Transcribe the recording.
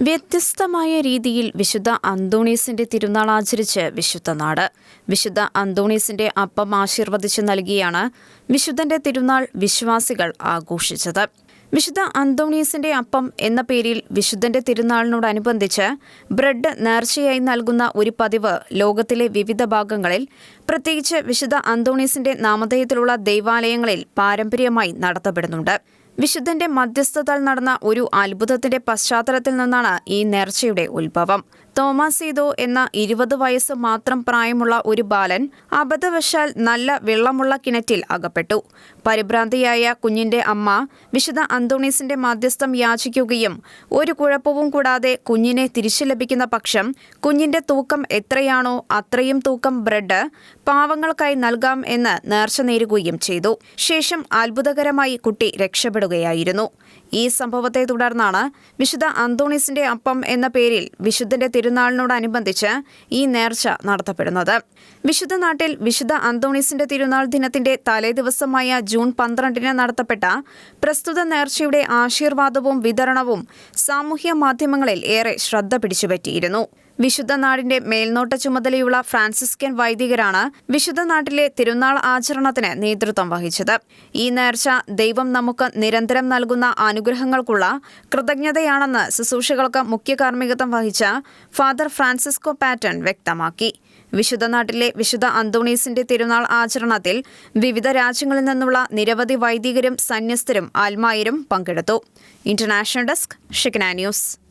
വ്യത്യസ്തമായ രീതിയിൽ വിശുദ്ധ അന്തോണീസിന്റെ തിരുനാൾ ആചരിച്ച് വിശുദ്ധ നാട്. വിശുദ്ധ അന്തോണീസിന്റെ അപ്പം ആശീർവദിച്ചു നൽകിയാണ് വിശുദ്ധന്റെ തിരുനാൾ വിശ്വാസികൾ ആഘോഷിച്ചത്. വിശുദ്ധ അന്തോണീസിന്റെ അപ്പം എന്ന പേരിൽ വിശുദ്ധന്റെ തിരുനാളിനോടനുബന്ധിച്ച് ബ്രെഡ് നേർച്ചയായി നൽകുന്ന ഒരു പതിവ് ലോകത്തിലെ വിവിധ ഭാഗങ്ങളിൽ പ്രത്യേകിച്ച് വിശുദ്ധ അന്തോണീസിന്റെ നാമധേയത്തിലുള്ള ദൈവാലയങ്ങളിൽ പാരമ്പര്യമായി നടത്തപ്പെടുന്നുണ്ട്. വിശുദ്ധന്റെ മധ്യസ്ഥതാൽ നടന്ന ഒരു അത്ഭുതത്തിന്റെ പശ്ചാത്തലത്തിൽ നിന്നാണ് ഈ നേർച്ചയുടെ ഉത്ഭവം. തോമാസീതോ എന്ന ഇരുപത് വയസ്സ് മാത്രം പ്രായമുള്ള ഒരു ബാലൻ അബദ്ധവശാൽ നല്ല വെള്ളമുള്ള കിണറ്റിൽ അകപ്പെട്ടു. പരിഭ്രാന്തിയായ കുഞ്ഞിന്റെ അമ്മ വിശുദ്ധ അന്തോണീസിന്റെ മാധ്യസ്ഥം യാചിക്കുകയും ഒരു കുഴപ്പവും കൂടാതെ കുഞ്ഞിനെ തിരിച്ചു ലഭിക്കുന്ന പക്ഷം കുഞ്ഞിന്റെ തൂക്കം എത്രയാണോ അത്രയും തൂക്കം ബ്രെഡ് പാവങ്ങൾക്കായി നൽകാം എന്ന് നേർച്ച നേരുകയും ചെയ്തു. ശേഷം അത്ഭുതകരമായി കുട്ടി രക്ഷപ്പെടുകയായിരുന്നു. ഈ സംഭവത്തെ തുടർന്നാണ് വിശുദ്ധ അന്തോണീസിന്റെ അപ്പം എന്ന പേരിൽ വിശുദ്ധന്റെ തിരുനാളിനോടനുബന്ധിച്ച് ഈ നേർച്ച നടത്തപ്പെടുന്നത്. വിശുദ്ധ നാട്ടിൽ വിശുദ്ധ അന്തോണീസിന്റെ തിരുനാൾ ദിനത്തിന്റെ തലേദിവസമായ ജൂൺ പന്ത്രണ്ടിന് നടത്തപ്പെട്ട പ്രസ്തുത നേർച്ചയുടെ ആശീർവാദവും വിതരണവും സാമൂഹ്യ മാധ്യമങ്ങളിൽ ഏറെ ശ്രദ്ധ പിടിച്ചുപറ്റിയിരുന്നു. വിശുദ്ധ നാടിന്റെ മേൽനോട്ട ചുമതലയുള്ള ഫ്രാൻസിസ്കൻ വൈദികരാണ് വിശുദ്ധ നാട്ടിലെ തിരുനാൾ ആചരണത്തിന് നേതൃത്വം വഹിച്ചത്. ഈ നേർച്ച ദൈവം നമുക്ക് നിരന്തരം നൽകുന്ന അനുഗ്രഹങ്ങൾക്കുള്ള കൃതജ്ഞതയാണെന്ന് ശുശ്രൂഷകൾക്ക് മുഖ്യ കാർമ്മികത്വം വഹിച്ച ഫാദർ ഫ്രാൻസിസ്കോ പാറ്റൺ വ്യക്തമാക്കി. വിശുദ്ധ നാട്ടിലെ വിശുദ്ധ അന്തോണീസിന്റെ തിരുനാൾ ആചരണത്തിൽ വിവിധ രാജ്യങ്ങളിൽ നിന്നുള്ള നിരവധി വൈദികരും സന്യസ്തരും ആത്മായരും പങ്കെടുത്തു. International desk Shekinah news.